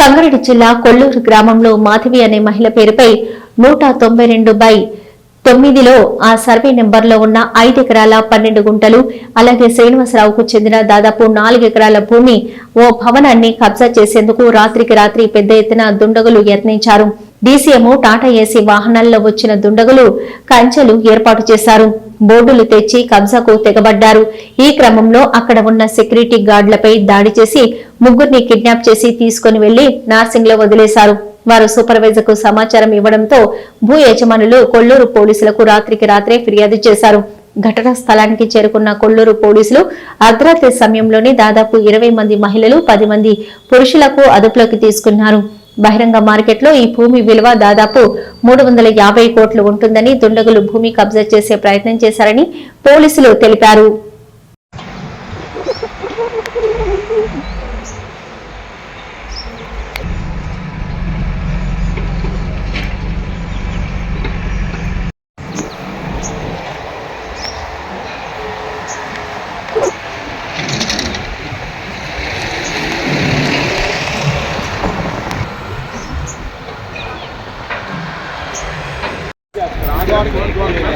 సంగారెడ్డి జిల్లా కొల్లూరు గ్రామంలో మాధవి అనే మహిళ పేరుపై నూట తొంభై రెండు బై తొమ్మిదిలో ఆ సర్వే నెంబర్లో ఉన్న ఐదు ఎకరాల పన్నెండు గుంటలు అలాగే శ్రీనివాసరావుకు చెందిన దాదాపు నాలుగు ఎకరాల భూమి ఓ భవనాన్ని కబ్జా చేసేందుకు రాత్రికి రాత్రి పెద్ద ఎత్తున దుండగులు యత్నించారు. డీసీఎం టాటా ఏసీ వాహనాల్లో వచ్చిన దుండగులు కంచెలు ఏర్పాటు చేశారు. బోర్డులు తెచ్చి కబ్జాకు తెగబడ్డారు. ఈ క్రమంలో అక్కడ ఉన్న సెక్యూరిటీ గార్డులపై దాడి చేసి ముగ్గురిని కిడ్నాప్ చేసి తీసుకుని వెళ్ళి నార్సింగ్లో వదిలేశారు. వారు సూపర్వైజర్కు సమాచారం ఇవ్వడంతో భూ యజమానులు కొల్లూరు పోలీసులకు రాత్రికి రాత్రే ఫిర్యాదు చేశారు. ఘటనా స్థలానికి చేరుకున్న కొల్లూరు పోలీసులు అర్ధరాత్రి సమయంలోనే దాదాపు ఇరవై మంది మహిళలు పది మంది పురుషులకు అదుపులోకి తీసుకున్నారు. బహిరంగ మార్కెట్లో ఈ భూమి విలువ దాదాపు మూడు వందల యాభై కోట్లు ఉంటుందని దుండగులు భూమి కబ్జా చేసే ప్రయత్నం చేశారని పోలీసులు తెలిపారు అక్కడ వెళ్ళేసరికి కొద్దిగా అవుతుంది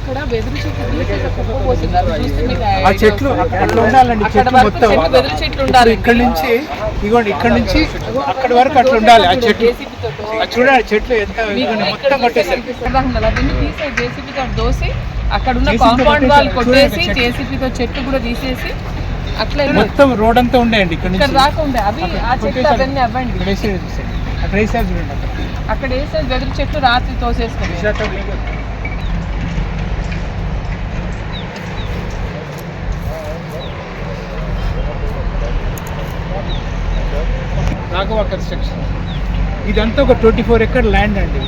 అక్కడ వెదురు చెట్లు ఆ చెట్లు అక్కడ ఉండాలండి చెట్లు మొత్తం. చెట్లు వెదురు చెట్లు ఉండాలి. ఇక్కడ నుంచి ఇదిగోండి ఇక్కడ నుంచి అక్కడ వరకు అట్లా ఉండాలి ఆ చెట్లు చూడండి చెట్లు ఎంత మొత్తం తీసే దోసి అక్కడ ఉన్న కాంపౌండ్ వాల్. కొట్టేసి చూడండి జేసీబీ తో చెట్లు కూడా తీసేసి అట్లా మొత్తం రోడ్ అంతా ఉండేయండి ఇక్కడ ఇక్కడ నుంచి. రాకుండా అవి ఆ చెట్లు. అవన్నీ అవ్వండి. అక్కడ వేసారు చూడండి అక్కడ. అక్కడ వేసే వెదురు చెట్లు రాత్రి తోసేసుకుని. రాఘవ కన్స్ట్రక్షన్ ఇదంతా ఒక ట్వంటీ ఫోర్ ఎకర్ ల్యాండ్ అండి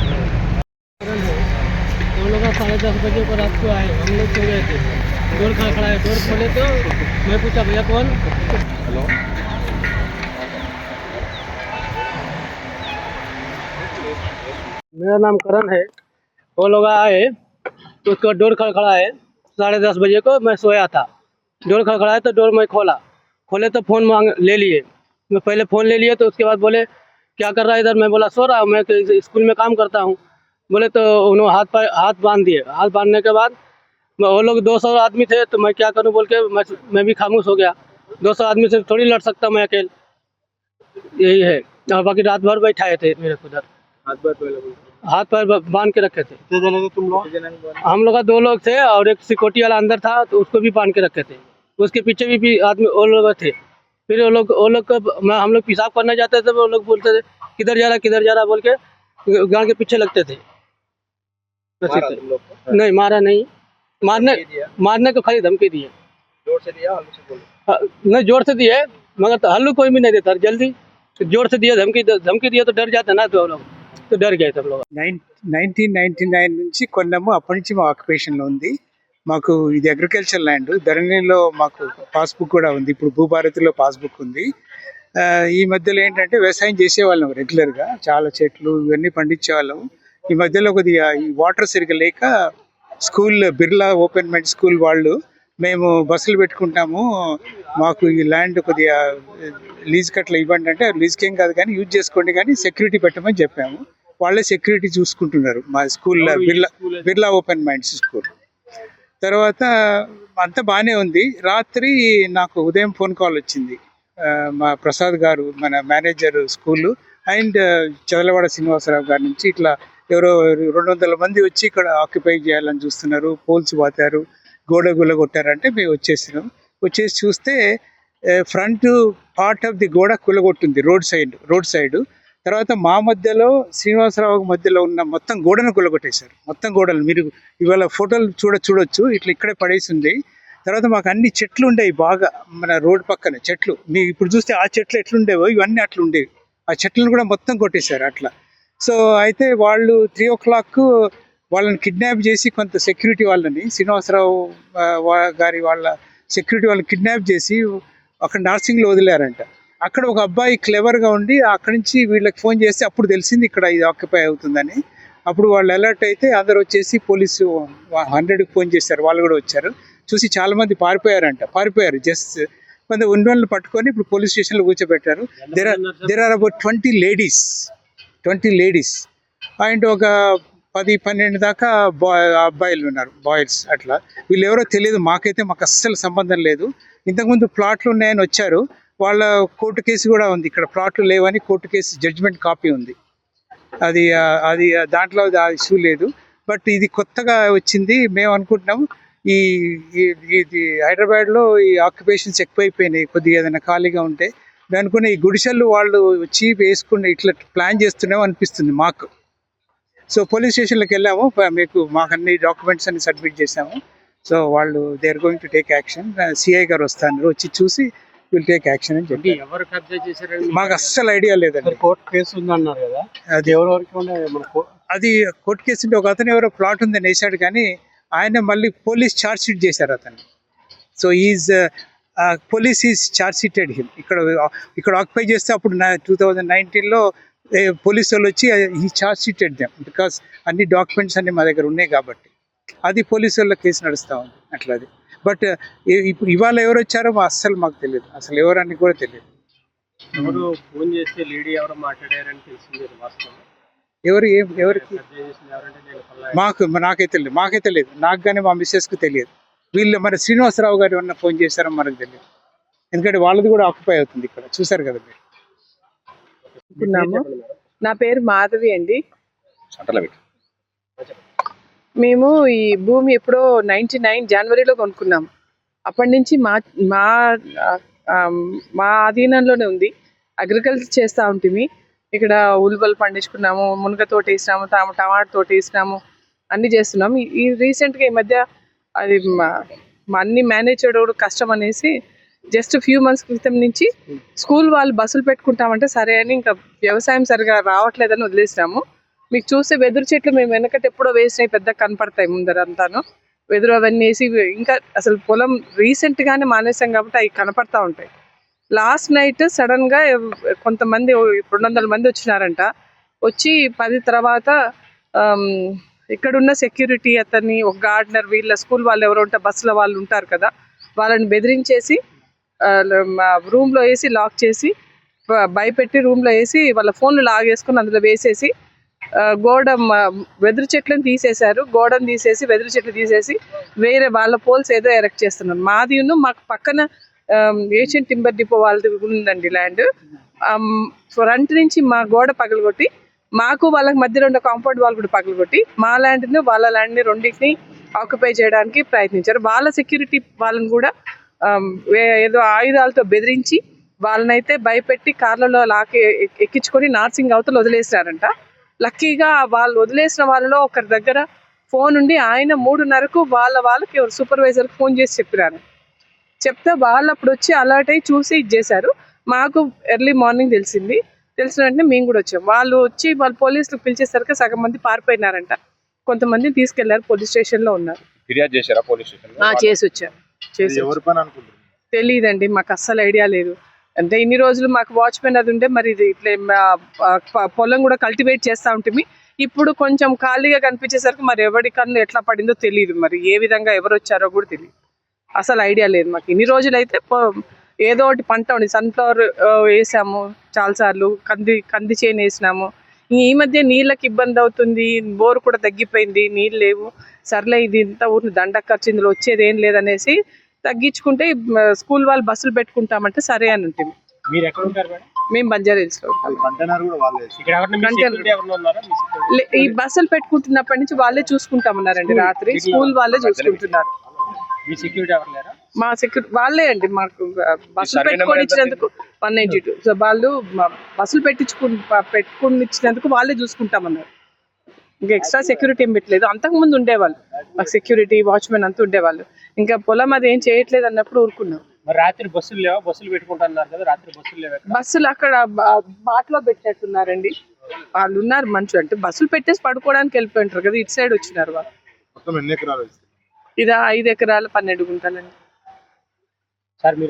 हम लोग साढ़े दस बजे को रात को आए हम लोग सो गए थे डोर खड़खड़ाए डोर खोले तो मैं पूछा भैया कौन मेरा नाम करण है वो लोग आए तो उसका डोर खड़खड़ाए साढ़े दस बजे को मैं सोया था डोर खड़खड़ाए तो डोर मैं खोला खोले तो फ़ोन मांग ले लिए मैं पहले फ़ोन ले लिया तो उसके बाद बोले क्या कर रहा है इधर? मैं बोला सो रहा हूँ मैं कि- स्कूल में काम करता हूँ। बोले तो उन्होंने हाथ पर हाथ बाँध दिए। हाथ बांधने के बाद वो लोग दो सौ आदमी थे तो मैं क्या करूँ बोल के मैं मैं भी खामोश हो गया। दो सौ आदमी से थोड़ी लड़ सकता मैं अकेले। यही है। और बाकी रात भर बैठाए थे मेरे को उधर हाथ पैर बाँध के रखे थे। तुम लोग? हम लोग का दो लोग थे और एक सिक्योरिटी वाला अंदर था तो उसको भी बाँध के रखे थे। उसके पीछे भी, भी आदमी वो लोग थे। फिर वो लोग वो लोग को मैं हम लोग पेशाब करने जाते थे वो लोग बोलते थे किधर जा रहा किधर जा रहा बोल के गांव के पीछे लगते थे बस इतना। नहीं मारा नहीं मारने मारने को खाली धमकी दिए हाँ, नहीं जोर से दिए मगर तो हल्लू कोई भी नहीं देता जल्दी जोर से दिए धमकी धमकी दिए तो डर जाते ना तो हम लोग तो डर गए सब लोग నైన్ నైన్టీన్ నైన్టీ నైన్ నుంచి కొన్నాము అప్పటి నుంచి మా ఆక్యుపేషన్లో ఉంది మాకు ఇది అగ్రికల్చర్ ల్యాండ్ ధరణిలో మాకు పాస్బుక్ కూడా ఉంది. ఇప్పుడు భూభారతిలో పాస్బుక్ ఉంది. ఈ మధ్యలో ఏంటంటే వ్యవసాయం చేసేవాళ్ళం రెగ్యులర్గా చాలా చెట్లు ఇవన్నీ పండించేవాళ్ళం. ఈ మధ్యలో కొద్దిగా ఈ వాటర్ సరిగ్గా లేక school Birla open mind school వాళ్ళు మేము బస్సులు పెట్టుకుంటాము. మాకు ఈ ల్యాండ్ కొద్దిగా లీజ్ కట్ల ఇవ్వండి అంటే లీజ్కి ఏం కాదు కానీ యూజ్ చేసుకోండి కానీ సెక్యూరిటీ పెట్టమని చెప్పాము. వాళ్ళే సెక్యూరిటీ చూసుకుంటున్నారు. మా స్కూల్లో Birla Birla open minds school తర్వాత అంతా బాగానే ఉంది. రాత్రి నాకు ఉదయం ఫోన్ కాల్ వచ్చింది. మా ప్రసాద్ గారు మన manager school and Chadalavada Srinivasarao గారి నుంచి ఇట్లా ఎవరో రెండు వందల మంది వచ్చి ఇక్కడ ఆక్యుపై చేయాలని చూస్తున్నారు. పోల్స్ పోతారు గోడ గుల్ల కొట్టారంటే మేము వచ్చేసినాం. వచ్చేసి చూస్తే ఫ్రంట్ పార్ట్ ఆఫ్ ది గోడ కులగొట్టుంది రోడ్ సైడ్ రోడ్ సైడ్. తర్వాత మా మధ్యలో శ్రీనివాసరావు మధ్యలో ఉన్న మొత్తం గోడను కులగొట్టేశారు మొత్తం గోడలు మీరు ఇవాళ ఫోటోలు చూడ చూడొచ్చు. ఇట్లా ఇక్కడే పడేసింది తర్వాత మాకు అన్ని చెట్లు ఉండేవి బాగా. మన రోడ్ పక్కన చెట్లు. మీరు ఇప్పుడు చూస్తే ఆ చెట్లు ఎట్లుండేవో ఇవన్నీ అట్లా ఉండేవి. ఆ చెట్లను కూడా మొత్తం కొట్టేశారు అట్లా. సో అయితే వాళ్ళు త్రీ ఓ క్లాక్ వాళ్ళని కిడ్నాప్ చేసి కొంత సెక్యూరిటీ వాళ్ళని శ్రీనివాసరావు గారి వాళ్ళ సెక్యూరిటీ వాళ్ళని కిడ్నాప్ చేసి అక్కడ నర్సింగ్లో వదిలేరంట. అక్కడ ఒక అబ్బాయి క్లెవర్గా ఉండి అక్కడి నుంచి వీళ్ళకి ఫోన్ చేస్తే అప్పుడు తెలిసింది ఇక్కడ ఇది ఆక్యుపై అవుతుందని. అప్పుడు వాళ్ళు అలర్ట్ అయితే అందరు వచ్చేసి పోలీసు హండ్రెడ్కి ఫోన్ చేశారు. వాళ్ళు కూడా వచ్చారు. చూసి చాలా మంది పారిపోయారంట. పారిపోయారు. జస్ట్ కొంత ఉన్న పట్టుకొని ఇప్పుడు పోలీస్ స్టేషన్లో కూర్చోబెట్టారు. There are there are about twenty ladies twenty ladies and ఒక పది పన్నెండు దాకా బాయ్ అబ్బాయిలు ఉన్నారు. బాయ్స్ అట్లా. వీళ్ళు ఎవరో తెలియదు. మాకైతే మాకు అస్సలు సంబంధం లేదు. ఇంతకుముందు ప్లాట్లు ఉన్నాయని వచ్చారు. వాళ్ళ కోర్టు కేసు కూడా ఉంది. ఇక్కడ ప్లాట్లు లేవని కోర్టు కేసు జడ్జిమెంట్ కాపీ ఉంది. అది అది దాంట్లో ఆ ఇష్యూ లేదు. బట్ ఇది కొత్తగా వచ్చింది. మేము అనుకుంటున్నాం ఈ ఇది హైదరాబాద్లో ఈ ఆక్యుపేషన్స్ ఎక్కువైపోయినాయి. కొద్దిగా ఏదైనా ఖాళీగా ఉంటే. దానికొని ఈ గుడిసెలు వాళ్ళు వచ్చి వేసుకుని ఇట్లా ప్లాన్ చేస్తున్నాం అనిపిస్తుంది మాకు. సో పోలీస్ స్టేషన్లోకి వెళ్ళాము. మీకు మాకు అన్ని డాక్యుమెంట్స్ అన్ని సబ్మిట్ చేసాము సో వాళ్ళు they are going to take action CI గారు వస్తాను వచ్చి చూసి విల్ టేక్ యాక్షన్ అని చెప్పి ఎవరు కబ్జా చేశారని మాకు అస్సలు ఐడియా లేదండి. కోర్టు కేసు ఉందన్నారు కదా? అది ఎవరెవరికి అది కోర్టు కేసు ఉంటే ఒక అతను ఎవరో ప్లాట్ ఉందని వేశాడు కానీ ఆయన మళ్ళీ పోలీస్ ఛార్జ్ షీట్ చేశారు అతన్ని. So is police is charge sheeted him ఇక్కడ ఇక్కడ ఆక్యుపై చేస్తే అప్పుడు టూ థౌజండ్ నైన్టీన్లో పోలీస్ వాళ్ళు వచ్చి ఈ ఛార్జ్ షీటెడ్ దెమ్ బికాస్ అన్ని డాక్యుమెంట్స్ అన్ని మా దగ్గర ఉన్నాయి కాబట్టి. అది పోలీసు వాళ్ళ కేసు నడుస్తూ ఉంది అట్లా అది. బట్ ఇప్పుడు ఇవాళ ఎవరు వచ్చారో మా అస్సలు మాకు తెలియదు. అసలు ఎవరని కూడా తెలియదు. ఎవరు ఫోన్ చేస్తే లేడీ ఎవరు మాట్లాడారని తెలిసింది వాస్తవం. ఎవరు ఏం ఎవరికి? మాకు నాకైతే తెలియదు. మాకైతే తెలియదు. నాకు కానీ మా మిస్సెస్కి తెలియదు. వీళ్ళు మరి శ్రీనివాసరావు గారు ఏమన్నా ఫోన్ చేశారో మనకు తెలియదు. ఎందుకంటే వాళ్ళది కూడా ఆక్యుపై అవుతుంది ఇక్కడ. చూసారు కదా మీరు. నా పేరు మాధవి అండి. మేము ఈ భూమి ఎప్పుడో నైన్టీ నైన్ జనవరిలో కొనుక్కున్నాం. అప్పటి నుంచి మా మా మా ఆధీనంలోనే ఉంది. అగ్రికల్చర్ చేస్తూ ఉంటుంది ఇక్కడ ఉల్వలు పండించుకున్నాము మునగ తోట వేసినాము టామ టమాటా తోట వేసినాము అన్ని చేస్తున్నాము ఈ- రీసెంట్గా ఈ మధ్య అది మా- అన్ని మేనేజ్ చేయడం కూడా కష్టం అనేసి జస్ట్ ఫ్యూ మంత్స్ క్రితం నుంచి స్కూల్ వాళ్ళు బస్సులు పెట్టుకుంటామంటే సరే అని ఇంకా వ్యవసాయం సరిగా రావట్లేదని వదిలేసినాము. మీకు చూస్తే వెదురు చెట్లు మేము వెనకటి ఎప్పుడో వేసినాయి పెద్ద కనపడతాయి ముందరంతాను వెదురు అవన్నీ వేసి ఇంకా అసలు పొలం రీసెంట్గానే మానేసాం కాబట్టి అవి కనపడతా ఉంటాయి. లాస్ట్ నైట్ సడన్గా కొంతమంది రెండు వందల మంది వచ్చినారంట. వచ్చి పది తర్వాత ఇక్కడున్న సెక్యూరిటీ అతన్ని ఒక గార్డనర్ వీళ్ళ స్కూల్ వాళ్ళు ఎవరు ఉంటే బస్సుల వాళ్ళు ఉంటారు కదా వాళ్ళని బెదిరించేసి రూమ్లో వేసి లాక్ చేసి భయపెట్టి రూమ్లో వేసి వాళ్ళ ఫోన్లు లాగేసుకుని అందులో వేసేసి గోడ వెదురు చెట్లను తీసేశారు. గోడను తీసేసి వెదురు చెట్లు తీసేసి వేరే వాళ్ళ పోల్స్ ఏదో ఎరెక్ట్ చేస్తున్నారు. మాది మాకు పక్కన ఏషియన్ టింబర్ డిపో వాళ్ళది ఉందండి ల్యాండ్. ఫ్రంట్ నుంచి మా గోడ పగలగొట్టి మాకు వాళ్ళకి మధ్యలో ఉన్న కాంపౌండ్ వాళ్ళు కూడా పగలగొట్టి మా ల్యాండ్ని వాళ్ళ ల్యాండ్ని రెండింటిని ఆక్యుపై చేయడానికి ప్రయత్నించారు. వాళ్ళ సెక్యూరిటీ వాళ్ళని కూడా ఏదో ఆయుధాలతో బెదిరించి వాళ్ళనైతే భయపెట్టి కార్లలో లాకి ఎక్కించుకొని నార్సింగ్ అవతలు వదిలేసారంట లక్కీగా వాళ్ళు వదిలేసిన వాళ్ళలో ఒకరి దగ్గర ఫోన్ ఉండి ఆయన మూడున్నరకు వాళ్ళ వాళ్ళకి ఎవరు సూపర్వైజర్కి ఫోన్ చేసి చెప్పినారు. చెప్తే వాళ్ళు అప్పుడు వచ్చి అలర్ట్ అయ్యి చూసి ఇది చేశారు. మాకు ఎర్లీ మార్నింగ్ తెలిసింది. తెలిసిన వెంటనే మేము కూడా వచ్చాం. వాళ్ళు వచ్చి వాళ్ళు పోలీసులు పిలిచేసరికి సగం మంది పారిపోయినారంట. కొంతమంది తీసుకెళ్ళారు పోలీస్ స్టేషన్లో ఉన్నారు. ఫిర్యాదు చేశారా పోలీస్ స్టేషన్ చేసి వచ్చారు చేసి తెలియదండి మాకు అస్సలు ఐడియా లేదు. అంటే ఇన్ని రోజులు మాకు వాచ్మెన్ అది ఉండే మరి ఇది ఇట్లా పొలం కూడా కల్టివేట్ చేస్తూ ఉంటుంది ఇప్పుడు కొంచెం ఖాళీగా కనిపించేసరికి మరి ఎవరి కన్ను ఎట్లా పడిందో తెలియదు. మరి ఏ విధంగా ఎవరు వచ్చారో కూడా తెలియదు. అసలు ఐడియా లేదు మాకు. ఇన్ని రోజులు అయితే ఏదో ఒకటి పంట ఉంది సన్ఫ్లవర్ వేసాము చాలాసార్లు కంది కంది చేను వేసినాము. ఈ మధ్య నీళ్ళకి ఇబ్బంది అవుతుంది. బోర్ కూడా తగ్గిపోయింది. నీళ్ళు లేవు. సర్లే ఇది ఇంత ఊరిని దండ వచ్చేది ఏం లేదనేసి తగ్గించుకుంటే స్కూల్ వాళ్ళు బస్సులు పెట్టుకుంటామంటే సరే అని ఉంటుంది. మీరు ఎక్కడ ఉంటారు మేడం మేము బంజారా హిల్స్లో ఈ బస్సులు పెట్టుకుంటున్నప్పటి నుంచి వాళ్ళే చూసుకుంటామన్నారండి రాత్రి. స్కూల్ వాళ్ళే చూసుకుంటున్నారు. మీ సెక్యూరిటీ వాళ్ళే అండి మాకు బస్సులు పెట్టుకొని ఇచ్చినందుకు వన్ నైన్టీ టూ. సో వాళ్ళు బస్సులు పెట్టించుకు పెట్టుకుని ఇచ్చినందుకు వాళ్ళే చూసుకుంటామన్నారు. ఇంకా ఎక్స్ట్రా సెక్యూరిటీ ఏం పెట్టలేదు. అంతకు ముందు ఉండేవాళ్ళు. మాకు సెక్యూరిటీ వాచ్మెన్ అంతా ఉండేవాళ్ళు. ఇంకా పొలం అది ఏం చేయట్లేదు అన్నప్పుడు ఊరుకున్నాం. మరి రాత్రి బస్సులు లేవా? బస్సులు పెట్టుకుంటున్నారు కదా రాత్రి బస్సులు లేవా? బస్సులు అక్కడ బా- బాటలో పెట్టినట్టున్నారండి. వాళ్ళు ఉన్నారు మనుషులు అంటే బస్సులు పెట్టేసి పడుకోవడానికి వెళ్ళిపోయింటారు కదా ఇటు సైడ్ వచ్చినారు వాళ్ళు. మొత్తం ఎన్ని ఎకరాలు? ఇది ఐదు ఎకరాలు పన్నెండు గుంటలండి. సార్ మీరు